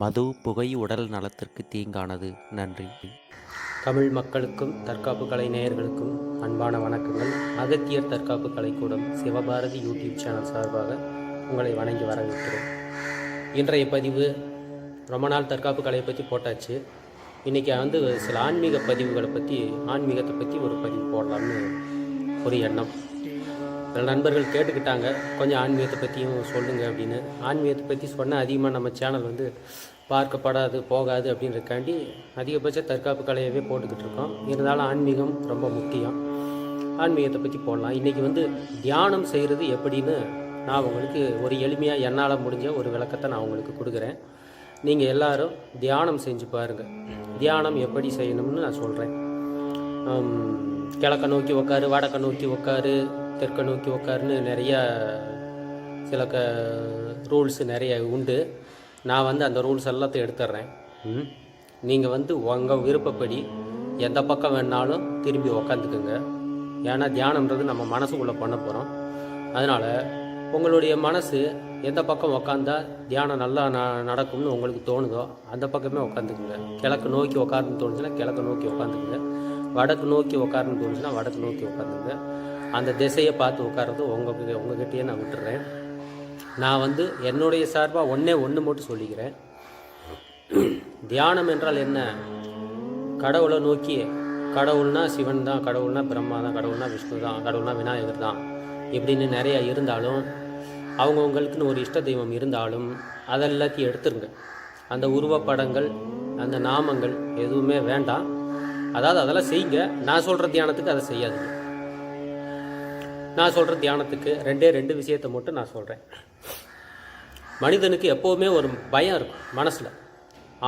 மது புகை உடல் நலத்திற்கு தீங்கானது. நன்றி. தமிழ் மக்களுக்கும் தற்காப்பு கலை நேயர்களுக்கும் அன்பான வணக்கங்கள். அகத்தியர் தற்காப்பு கலைக்கூடம் சிவபாரதி யூடியூப் சேனல் சார்பாக உங்களை வணங்கி வரவேற்கிறோம். இன்றைய பதிவு ரொம்ப நாள் தற்காப்பு கலையை பற்றி போட்டாச்சு. இன்றைக்கி வந்து சில ஆன்மீக பதிவுகளை பற்றி ஆன்மீகத்தை பற்றி ஒரு பதிவு போடலாம்னு ஒரு எண்ணம். நண்பர்கள் கேட்டுக்கிட்டாங்க. கொஞ்சம் ஆன்மீகத்தை பற்றியும் சொல்லுங்க அப்படின்னு. ஆன்மீகத்தை பற்றி சொன்னால் அதிகமாக நம்ம சேனல் வந்து பார்க்கப்படாது போகாது அப்படின்றக்காண்டி அதிகபட்ச தற்காப்பு கலையவே போட்டுக்கிட்டு இருக்கோம். இருந்தாலும் ஆன்மீகம் ரொம்ப முக்கியம். ஆன்மீகத்தை பற்றி போடலாம். இன்றைக்கி வந்து தியானம் செய்கிறது எப்படின்னு நான் உங்களுக்கு ஒரு எளிமையாக என்னால் முடிஞ்ச ஒரு விளக்கத்தை நான் உங்களுக்கு கொடுக்குறேன். நீங்கள் எல்லாரும் தியானம் செஞ்சு பாருங்கள் தியானம் எப்படி செய்யணும்னு நான் சொல்கிறேன் கிழக்க நோக்கி உக்காரு வடக்க நோக்கி உக்காரு தெற்க நோக்கி உக்காருன்னு நிறையா சில க ரூல்ஸு நிறைய உண்டு. நான் வந்து அந்த ரூல்ஸ் எல்லாத்தையும் எடுத்துடுறேன் நீங்கள் வந்து உங்கள் விருப்பப்படி எந்த பக்கம் வேணாலும் திரும்பி உக்காந்துக்குங்க. ஏன்னா தியானம்ன்றது நம்ம மனசுக்குள்ளே பண்ண போகிறோம் அதனால் உங்களுடைய மனசு எந்த பக்கம் உக்காந்தா தியானம் நல்லா ந நடக்கும்னு உங்களுக்கு தோணுதோ அந்த பக்கமே உட்காந்துக்குங்க கிழக்கு நோக்கி உட்காருன்னு தோணுச்சுன்னா கிழக்கு நோக்கி உட்காந்துக்குங்க வடக்கு நோக்கி உட்காருன்னு தோணுச்சுன்னா வடக்கு நோக்கி உட்காந்துங்க அந்த திசையை பார்த்து உட்கார்றது உங்கள் உங்ககிட்டயே நான் விட்டுறேன். நான் வந்து என்னுடைய சார்பாக ஒன்றே ஒன்று மட்டும் சொல்லிக்கிறேன். தியானம் என்றால் என்ன? கடவுளை நோக்கி கடவுள்னா சிவன் தான் கடவுள்னா பிரம்மா தான் கடவுள்னா விஷ்ணு தான் கடவுள்னா விநாயகர் தான். இப்படின்னு நிறையா இருந்தாலும் அவங்கவுங்களுக்குன்னு ஒரு இஷ்ட தெய்வம் இருந்தாலும் அதெல்லாத்தையும் எடுத்துருங்க. அந்த உருவப்படங்கள் அந்த நாமங்கள் எதுவுமே வேண்டாம். அதாவது அதெல்லாம் செய்யுங்க. நான் சொல்கிற தியானத்துக்கு அதை செய்யாதுங்க. நான் சொல்கிற தியானத்துக்கு ரெண்டே ரெண்டு விஷயத்தை மட்டும் நான் சொல்கிறேன் மனிதனுக்கு எப்போவுமே ஒரு பயம் இருக்கும் மனசில்.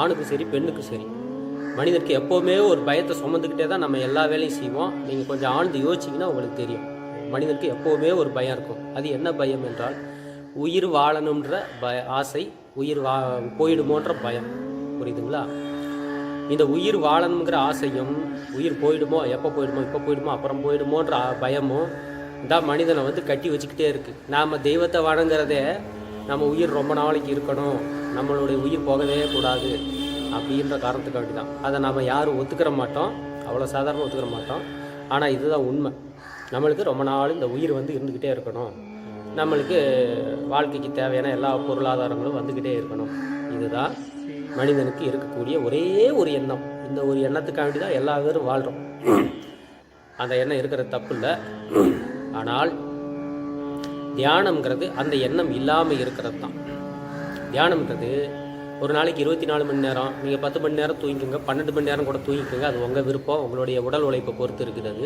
ஆணுக்கும் சரி பெண்ணுக்கும் சரி. மனிதனுக்கு எப்போவுமே ஒரு பயத்தை சுமந்துக்கிட்டே தான் நம்ம எல்லா வேலையும் செய்வோம். நீங்கள் கொஞ்சம் ஆழ்ந்து யோசிச்சிங்கன்னா உங்களுக்கு தெரியும். மனிதனுக்கு எப்போவுமே ஒரு பயம் இருக்கும். அது என்ன பயம் என்றால் உயிர் வாழணுன்ற பய ஆசை உயிர் வா போயிடுமோன்ற பயம். புரியுதுங்களா? இந்த உயிர் வாழணுங்கிற ஆசையும் உயிர் போயிடுமோ எப்போ போயிடுமோ இப்போ போயிடுமோ அப்புறம் போயிடுமோன்ற பயமும் தான் மனிதனை வந்து கட்டி வச்சுக்கிட்டே இருக்குது நாம் தெய்வத்தை வணங்குறதே நம்ம உயிர் ரொம்ப நாளைக்கு இருக்கணும். நம்மளுடைய உயிர் போகவே கூடாது அப்படின்ற காரணத்துக்காண்டி தான் அதை நாம் யாரும் ஒத்துக்கிற மாட்டோம். அவ்வளோ சாதாரண ஒத்துக்கிற மாட்டோம். ஆனால் இதுதான் உண்மை. நம்மளுக்கு ரொம்ப நாள் இந்த உயிர் வந்து இருந்துக்கிட்டே இருக்கணும். நம்மளுக்கு வாழ்க்கைக்கு தேவையான எல்லா பொருளாதாரங்களும் வந்துக்கிட்டே இருக்கணும். இதுதான் மனிதனுக்கு இருக்கக்கூடிய ஒரே ஒரு எண்ணம். இந்த ஒரு எண்ணத்துக்காண்டி தான் எல்லா பேரும் வாழ்கிறோம் அந்த எண்ணம் இருக்கிற தப்பு இல்லை. ஆனால் தியானம்ங்கிறது அந்த எண்ணம் இல்லாமல் இருக்கிறது தான் தியானம்ன்றது ஒரு நாளைக்கு இருபத்தி நாலு மணி நேரம் நீங்கள் பத்து மணி நேரம் தூங்கிக்கோங்க பன்னெண்டு மணி நேரம் கூட தூங்கிக்கோங்க அது உங்கள் விருப்பம் உங்களுடைய உடல் உழைப்பை பொறுத்து இருக்கிறது.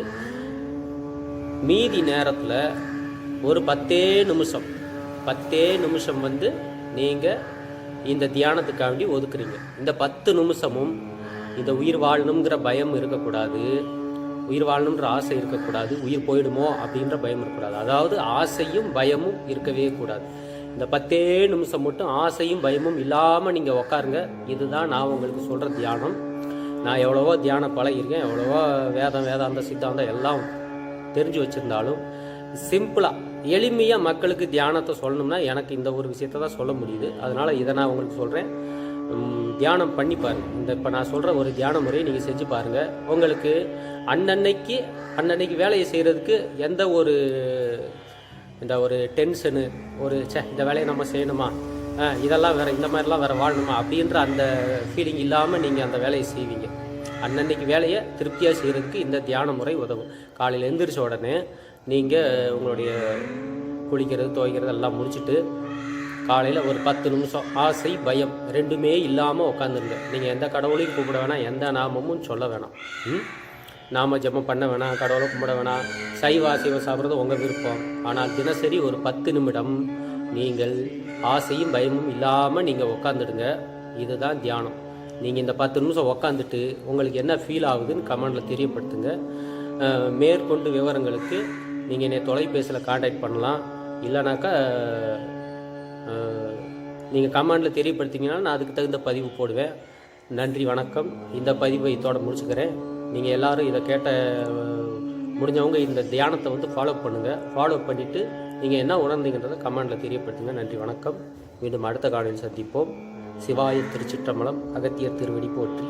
மீதி நேரத்தில் ஒரு பத்தே நிமிஷம் பத்தே நிமிஷம் வந்து நீங்கள் இந்த தியானத்துக்காண்டி ஒதுக்குறீங்க. இந்த பத்து நிமிஷமும் இந்த உயிர் வாழணுங்கிற பயம் இருக்கக்கூடாது. உயிர் வாழணுன்ற ஆசை இருக்கக்கூடாது. உயிர் போயிடுமோ அப்படின்ற பயம் இருக்கக்கூடாது. அதாவது ஆசையும் பயமும் இருக்கவே கூடாது. இந்த பத்தே நிமிஷம் மட்டும் ஆசையும் பயமும் இல்லாமல் நீங்கள் உக்காருங்க. இதுதான் நான் உங்களுக்கு சொல்கிற தியானம். நான் எவ்வளவோ தியானம் பழகிருக்கேன் எவ்வளவோ வேதம் வேதாந்த சித்தாந்தம் எல்லாம் தெரிஞ்சு வச்சுருந்தாலும் சிம்பிளாக எளிமையாக மக்களுக்கு தியானத்தை சொல்லணும்னா எனக்கு இந்த ஒரு விஷயத்த தான் சொல்ல முடியுது. அதனால் இதை நான் உங்களுக்கு சொல்கிறேன் தியானம் பண்ணி பாருங்கள் இந்த இப்போ நான் சொல்கிற ஒரு தியான முறையை நீங்கள் செஞ்சு பாருங்கள் உங்களுக்கு அன்னன்னைக்கு அன்னன்னைக்கு வேலையை செய்கிறதுக்கு எந்த ஒரு இந்த ஒரு டென்ஷனு ஒரு ச்சே இந்த வேலையை நம்ம செய்யணுமா? இதெல்லாம் வேறு இந்த மாதிரிலாம் வேறு வாழணுமா? அப்படின்ற அந்த ஃபீலிங் இல்லாமல் நீங்கள் அந்த வேலையை செய்வீங்க. அன்னன்னைக்கு வேலையை திருப்தியாக செய்கிறதுக்கு இந்த தியான முறை உதவும். காலையில் எழுந்திரிச்ச உடனே நீங்கள் உங்களுடைய குளிக்கிறது துவைக்கிறது எல்லாம் முடிச்சுட்டு காலையில் ஒரு பத்து நிமிஷம். ஆசை பயம் ரெண்டுமே இல்லாமல் உட்காந்துருங்க நீங்கள் எந்த கடவுளையும் கூப்பிட வேணாம் எந்த நாமமும் சொல்ல வேணாம். ம்? நாம ஜெபம் பண்ண வேணாம் கடவுளை கும்பிட வேணாம். சைவ அசைவம் சாப்பிட்றது உங்கள் விருப்பம். ஆனால் தினசரி ஒரு பத்து நிமிடம் நீங்கள் ஆசையும் பயமும் இல்லாமல் நீங்கள் உட்காந்துடுங்க இதுதான் தியானம். நீங்கள் இந்த பத்து நிமிஷம் உக்காந்துட்டு உங்களுக்கு என்ன ஃபீல் ஆகுதுன்னு கமெண்டில் தெரியப்படுத்துங்க. மேற்கொண்டு விவரங்களுக்கு நீங்கள் என்னை தொலைபேசியில் காண்டாக்ட் பண்ணலாம். இல்லைனாக்கா நீங்கள் கமெண்டில் தெரியப்படுத்திங்கன்னா நான் அதுக்கு தகுந்த பதிவு போடுவேன். நன்றி வணக்கம். இந்த பதிவை இதோட முடிச்சுக்கிறேன். நீங்கள் எல்லாரும் இதை கேட்ட முடிஞ்சவங்க இந்த தியானத்தை வந்து ஃபாலோ பண்ணுங்கள் ஃபாலோ பண்ணிவிட்டு நீங்கள் என்ன உணர்ந்தீங்கன்றதை கமெண்டில் தெரியப்படுத்துங்க. நன்றி வணக்கம். மீண்டும் அடுத்த காலையில் சந்திப்போம். சிவாய திருச்சிற்றம்பலம் அகத்தியர் திருவடி போற்றி.